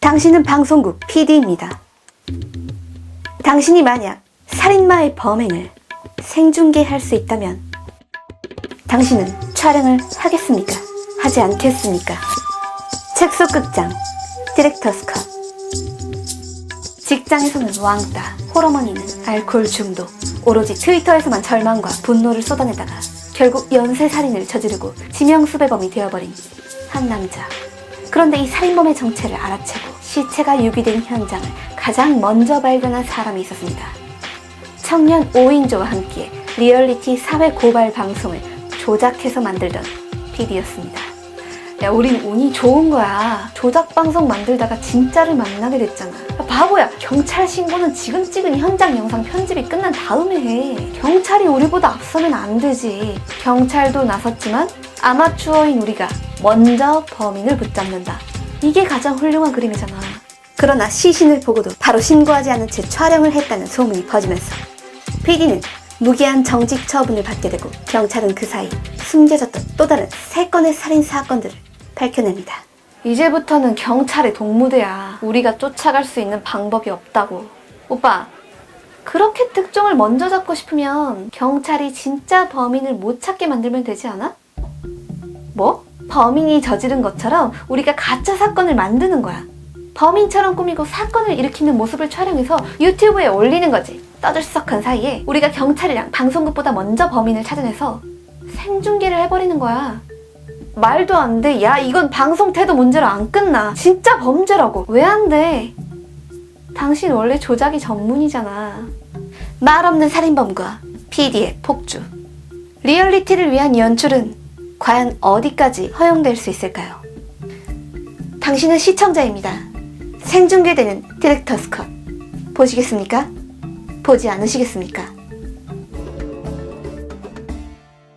당신은 방송국 PD입니다. 당신이 만약 살인마의 범행을 생중계할 수 있다면 당신은 촬영을 하겠습니까? 하지 않겠습니까? 책속극장 디렉터스 컷 직장에서는 왕따, 호러머니는 알코올 중독, 오로지 트위터에서만 절망과 분노를 쏟아내다가 결국 연쇄살인을 저지르고 지명수배범이 되어버린 한 남자. 그런데 이 살인범의 정체를 알아채고 시체가 유기된 현장을 가장 먼저 발견한 사람이 있었습니다. 청년 5인조와 함께 리얼리티 사회 고발 방송을 조작해서 만들던 PD였습니다. 야, 우린 운이 좋은 거야. 조작 방송 만들다가 진짜를 만나게 됐잖아. 야, 바보야. 경찰 신고는 지금 찍은 현장 영상 편집이 끝난 다음에 해. 경찰이 우리보다 앞서면 안 되지. 경찰도 나섰지만 아마추어인 우리가 먼저 범인을 붙잡는다. 이게 가장 훌륭한 그림이잖아. 그러나 시신을 보고도 바로 신고하지 않은 채 촬영을 했다는 소문이 퍼지면서 PD는 무기한 정직 처분을 받게 되고 경찰은 그 사이 숨겨졌던 또 다른 세 건의 살인 사건들을 밝혀냅니다. 이제부터는 경찰의 동무대야. 우리가 쫓아갈 수 있는 방법이 없다고. 오빠, 그렇게 특종을 먼저 잡고 싶으면 경찰이 진짜 범인을 못 찾게 만들면 되지 않아? 뭐? 범인이 저지른 것처럼 우리가 가짜 사건을 만드는 거야. 범인처럼 꾸미고 사건을 일으키는 모습을 촬영해서 유튜브에 올리는 거지. 떠들썩한 사이에 우리가 경찰이랑 방송국보다 먼저 범인을 찾아내서 생중계를 해버리는 거야. 말도 안 돼. 야, 이건 방송 태도 문제로 안 끝나. 진짜 범죄라고. 왜 안 돼? 당신 원래 조작이 전문이잖아. 말 없는 살인범과 PD의 폭주. 리얼리티를 위한 연출은 과연 어디까지 허용될 수 있을까요? 당신은 시청자입니다. 생중계되는 디렉터스 컷. 보시겠습니까? 보지 않으시겠습니까?